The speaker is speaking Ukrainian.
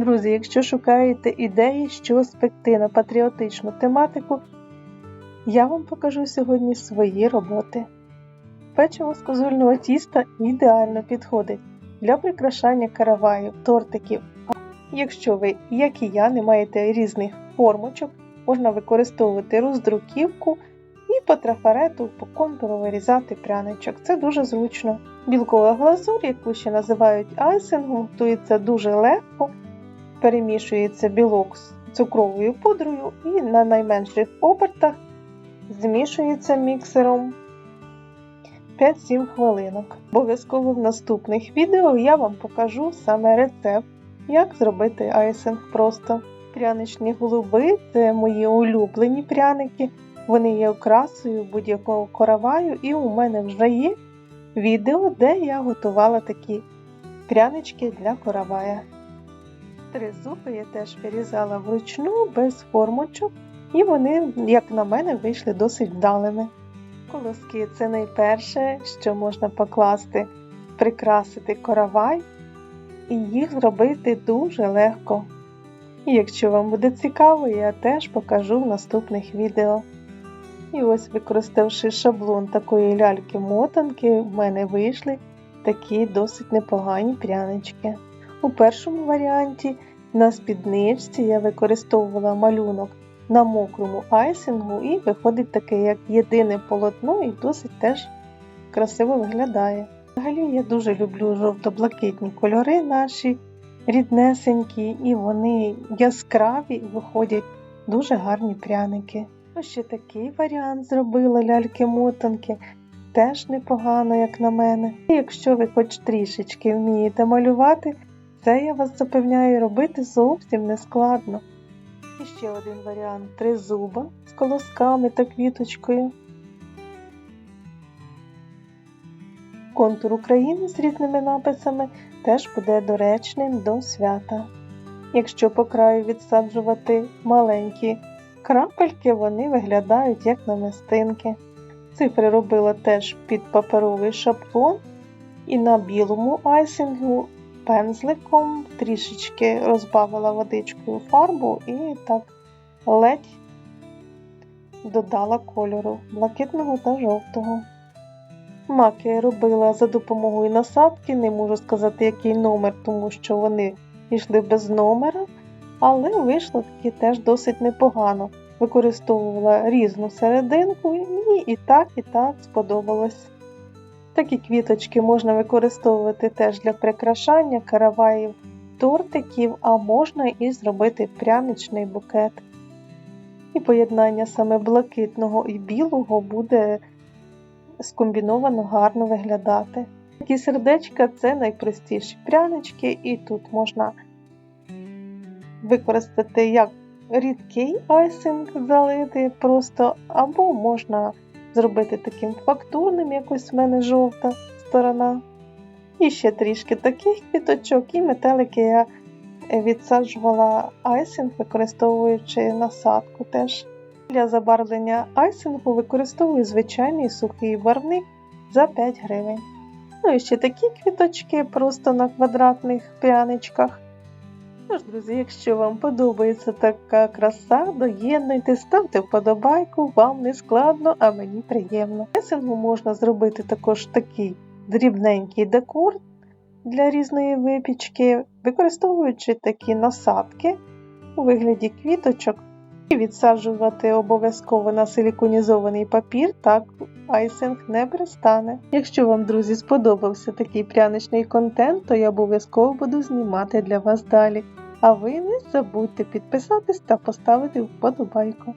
Друзі, якщо шукаєте ідеї, що спекти на патріотичну тематику, я вам покажу сьогодні свої роботи. Печиво з козульного тіста ідеально підходить для прикрашання караваїв, тортиків. А Якщо ви, як і я, не маєте різних формочок, можна використовувати роздруківку і по трафарету, по контуру вирізати пряничок. Це дуже зручно. Білкова глазурь, яку ще називають айсингом, готується дуже легко, перемішується білок з цукровою пудрою і на найменших обертах змішується міксером 5-7 хвилинок. Обов'язково в наступних відео я вам покажу саме рецепт, як зробити айсинг просто. Пряничні голуби це мої улюблені пряники. Вони є окрасою будь-якого короваю, і у мене вже є відео, де я готувала такі прянички для коровая. Три зуби я теж вирізала вручну без формочок, і вони, як на мене, вийшли досить вдалими. Колоски це найперше, що можна покласти, прикрасити коровай, і їх зробити дуже легко. І якщо вам буде цікаво, я теж покажу в наступних відео. І ось, використавши шаблон такої ляльки-мотанки, в мене вийшли такі досить непогані прянички. У першому варіанті на спідничці я використовувала малюнок на мокрому айсингу, і виходить таке, як єдине полотно, і досить теж красиво виглядає. Взагалі я дуже люблю жовто-блакитні кольори наші ріднесенькі, і вони яскраві виходять дуже гарні пряники. Ще такий варіант зробила ляльки-мотанки. Теж непогано, як на мене. І якщо ви хоч трішечки вмієте малювати, це я вас запевняю робити зовсім не складно. І ще один варіант тризуба з колосками та квіточкою. Контур України з різними написами теж буде доречним до свята. Якщо по краю відсаджувати маленькі крапельки, вони виглядають як намистинки. Цифри робила теж під паперовий шаблон і на білому айсингу пензликом трішечки розбавила водичкою фарбу і так ледь додала кольору блакитного та жовтого. Маки робила за допомогою насадки, не можу сказати, який номер, тому що вони йшли без номера, але вийшло таки теж досить непогано. Використовувала різну серединку і і так, і так сподобалось. Такі квіточки можна використовувати теж для прикрашання караваїв, тортиків, а можна і зробити пряничний букет. І поєднання саме блакитного і білого буде скомбіновано гарно виглядати. Такі сердечка це найпростіші прянички, і тут можна використати як рідкий айсинг залити просто, або можна зробити таким фактурним, якось в мене жовта сторона. І ще трішки таких квіточок, і метелики я відсаджувала айсинг, використовуючи насадку теж. Для забарвлення айсингу використовую звичайний сухий барвник за 5 гривень. Ну і ще такі квіточки просто на квадратних пряничках. Тож, друзі, якщо вам подобається така краса, доєднуйте, ставте вподобайку, вам не складно, а мені приємно. Айсингу можна зробити також такий дрібненький декор для різної випічки, використовуючи такі насадки у вигляді квіточок. І відсаджувати обов'язково на силіконізований папір, так айсинг не перестане. Якщо вам, друзі, сподобався такий пряничний контент, то я обов'язково буду знімати для вас далі. А ви не забудьте підписатись та поставити вподобайку.